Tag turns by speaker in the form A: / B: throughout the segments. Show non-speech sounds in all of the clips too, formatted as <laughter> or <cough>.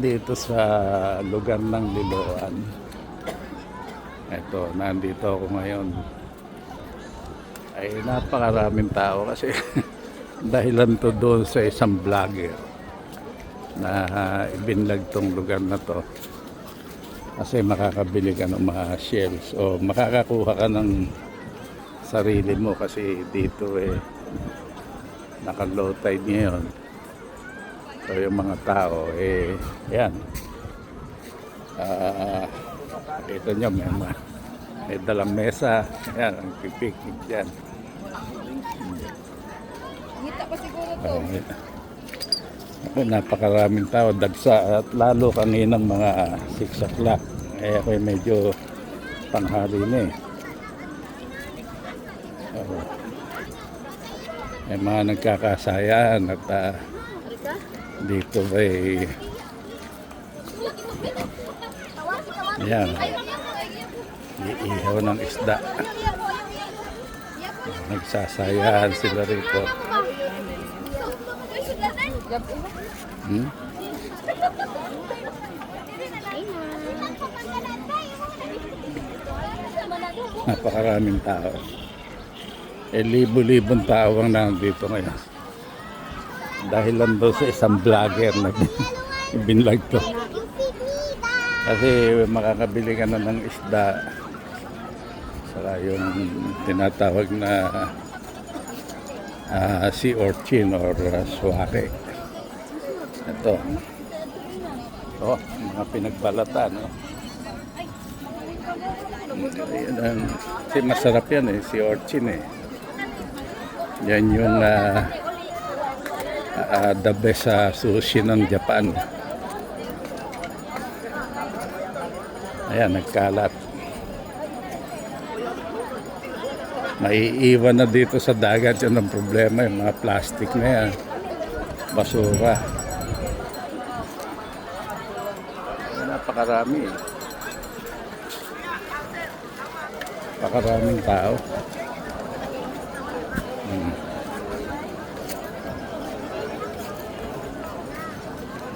A: dito sa lugar ng Liloan. Ito, nandito ako ngayon. Ay napakaraming tao kasi <laughs> dahilan to doon sa isang vlogger na ibinlag tong lugar na to. Kasi makakabili ka ng mga shells o makakakuha ka ng sarili mo kasi dito eh naka-low tide ngayon. So yung mga tao, eh, yan. Ah, kita nyo, may, mga, may dalang mesa. Yan, ang pipiknik dyan.
B: Ngita pa siguro to.
A: Ako, napakaraming tao, dagsa at lalo kaninang mga 6 o'clock. Eh ako medyo tanghali na eh. Oo. May mga nagkakasayaan at
B: Rika?
A: Dito ay yan, iihaw ng isda. Nagsasayaan sila rito. Hmm? Napakaraming tao. Eh, libo-libong tao ang nandito ngayon. Dahil lang daw sa isang vlogger na <laughs> binlag to. Kasi makakabili ka na ng isda. Saka yung tinatawag na ah, sea urchin or uh, swake. Ito. Oh, mga pinagbalatan. Oh. Ayan ang, kasi masarap yan eh, si Orchin eh. Yan yung ah, ah, the best sa sushi ng Japan. Ayan, nagkalat. Maiiwan na dito sa dagat yun ang problema, yung mga plastic na yan. Basura. Napakarami eh. Napakaraming tao. Hmm.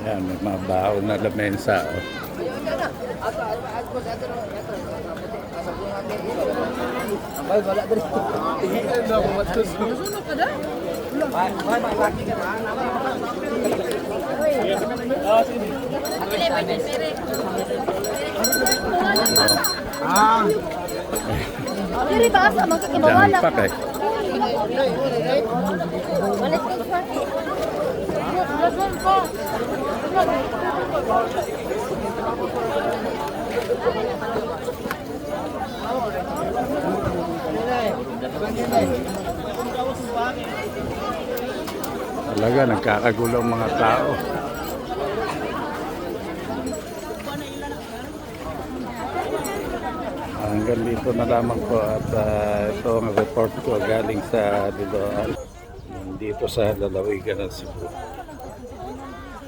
A: Yan, may mga baon na lamesa. Oh.
B: Na? Diri ba asa man
A: Yan,
B: kakibawala?
A: pak eh.
B: Walit ko sa. Lason ko.
A: Talaga, nagkakagulo ang mga tao. Hanggang dito na lamang po at ah, ito ang report ko galing sa Liloan dito sa lalawigan ng Cebu.